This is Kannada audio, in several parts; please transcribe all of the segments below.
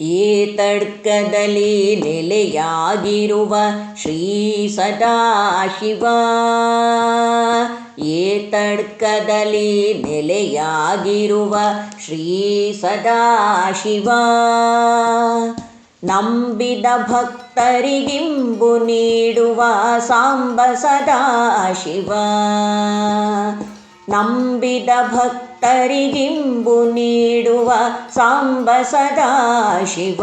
ಈ ತಡ್ಕದಲ್ಲಿ ನೆಲೆಯಾಗಿರುವ ಶ್ರೀ ಸದಾಶಿವ. ಈ ತಡ್ಕದಲ್ಲಿ ನೆಲೆಯಾಗಿರುವ ಶ್ರೀ ಸದಾಶಿವ. ನಂಬಿದ ಭಕ್ತರಿಗಿಂಬು ನೀಡುವ ಸಾಂಬ ಸದಾಶಿವ. ನಂಬಿದ ಭಕ್ತರಿಗಿಂಬು ನೀಡುವ ಸಾಂಬ ಸದಾಶಿವ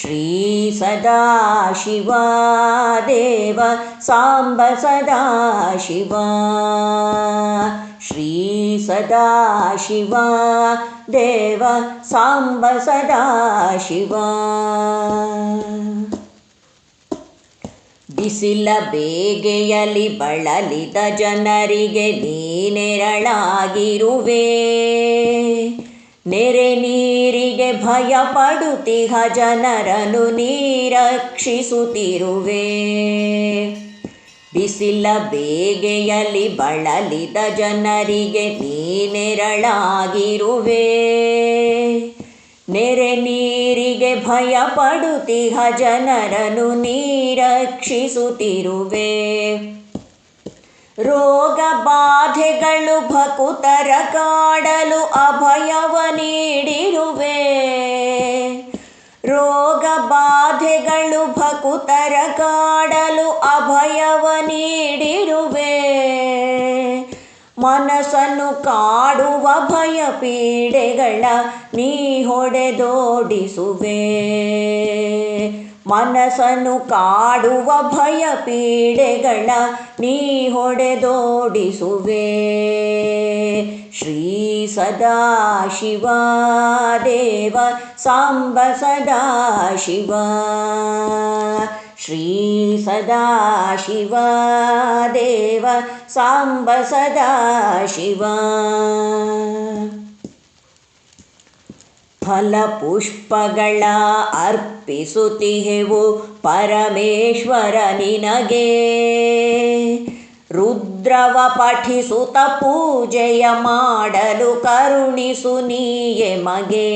ಶ್ರೀ ಸದಾಶಿವ ದೇವ ಸಾಂಬ ಸದಾಶಿವ ಶ್ರೀ ಸದಾಶಿವ ದೇವ ಸಾಂಬ ಸದಾಶಿವ ಬಿಸಿಲ ಬೇಗೆಯಲಿ ಬಳಲಿದ ಜನರಿಗೆ ನೀನೆರಳಾಗಿರುವೆ. ನೆರೆ ನೀರಿಗೆ ಭಯ ಪಡುತ್ತಿಹ ಜನರನ್ನು ನೀರಕ್ಷಿಸುತ್ತಿರುವೆ. ಬಿಸಿಲ ಬೇಗೆಯಲಿ ಬಳಲಿದ ಜನರಿಗೆ ನೀನೆರಳಾಗಿರುವೆ. ನೆರೆ ನೀರಿಗೆ ಭಯ ಪಡುತ್ತಿಹ ಜನರನ್ನು ನೀರಕ್ಷಿಸುತ್ತಿರುವೆ. ರೋಗ ಬಾಧೆಗಳು ಭಕುತರ ಕಾಡಲು ಅಭಯವ ನೀಡಿರುವೆ. ರೋಗ ಬಾಧೆಗಳು ಭಕುತರ ಕಾಡಲು ಅಭಯವ ನೀಡಿರುವೆ ಮನಸ್ಸನ್ನು ಕಾಡುವ ಭಯ ಪೀಡೆಗಳ ನೀ ಹೊಡೆದೋಡಿಸುವೆ. ಮನಸ್ಸನ್ನು ಕಾಡುವ ಭಯ ಪೀಡೆಗಳ ನೀ ಹೊಡೆದೋಡಿಸುವೆ. ಶ್ರೀ ಸದಾಶಿವ ದೇವ, ಸಾಂಬ ಸದಾಶಿವ ಶ್ರೀ ಸದಾಶಿವ ದೇವ ಸಾಂಬ ಸದಾಶಿವ ಫಲಪುಷ್ಪಗಳ ಅರ್ಪಿಸುತ್ತಿಹೆವು ಪರಮೇಶ್ವರ ನಿನಗೆ ರುದ್ರವ ಪಠಿಸುತ ಪೂಜೆಯ ಮಾಡಲು ಕರುಣಿಸು ನೀಯೆ ಮಗೆ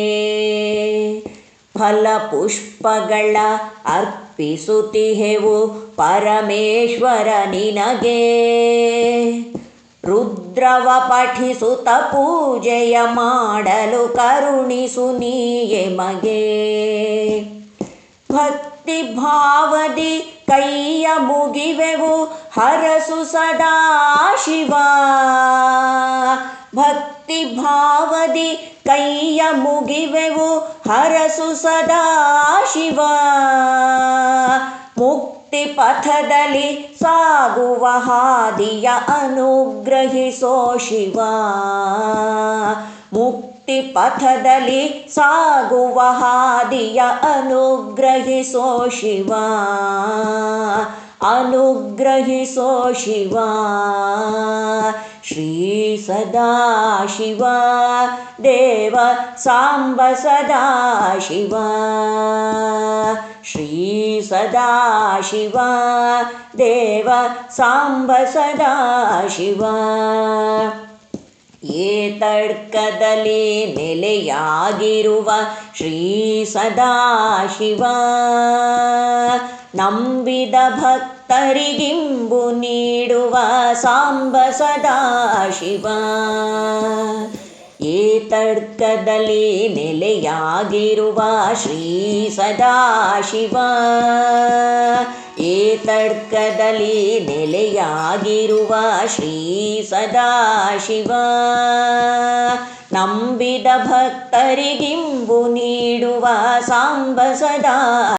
ಫಲಪುಷ್ಪಗಳ ಅರ್ಪಿಸುತ್ತಿಹೆವು ಪರಮೇಶ್ವರ ನಿನಗೆ. ರುದ್ರವ ಪಠಿಸುತ್ತ ಪೂಜೆಯ ಮಾಡಲು ಕರುಣಿಸು ನೀಯೆ ಮಗೆ. ಭಕ್ತಿ ಭಾವದಿ ಕೈಯ ಮುಗಿವೆವು ಹರಸು ಸದಾ ಶಿವ. ಭಕ್ತಿ ಭಾವದಿ ಕೈಯ ಮುಗಿವೆವು, ಹರಸು ಸದಾ ಶಿವ. ಮುಕ್ತಿ ಪಥದಲ್ಲಿ ಸಾಗುವ ಹಾದಿಯ ಅನುಗ್ರಹಿಸೋ ಶಿವ. ಮುಕ್ತಿ ಪಥದಲ್ಲಿ ಸಾಗುವ ಹಾದಿಯ ಅನುಗ್ರಹಿಸೋ ಶಿವ. अनुग्रहिसो शिवा। श्री शिवा। देव साम्ब सदा शिव। श्री शिवा। देव साम्ब सदा शिवा। ಏ ತಡ್ಕದಲ್ಲಿ ನೆಲೆಯಾಗಿರುವ ಶ್ರೀ ಸದಾಶಿವ. ನಂಬಿದ ಭಕ್ತರಿಗಿಂಬು ನೀಡುವ ಸಾಂಬ ಸದಾಶಿವ. ಏ ತರ್ಕದಲ್ಲಿ ನೆಲೆಯಾಗಿರುವ ಶ್ರೀ ಸದಾಶಿವ. ಈ ತರ್ಕದಲ್ಲಿ ನೆಲೆಯಾಗಿರುವ ಶ್ರೀ ಸದಾಶಿವ. ನಂಬಿದ ಭಕ್ತರಿಗಿಂಬು ನೀಡುವ ಸಾಂಬ ಸದಾ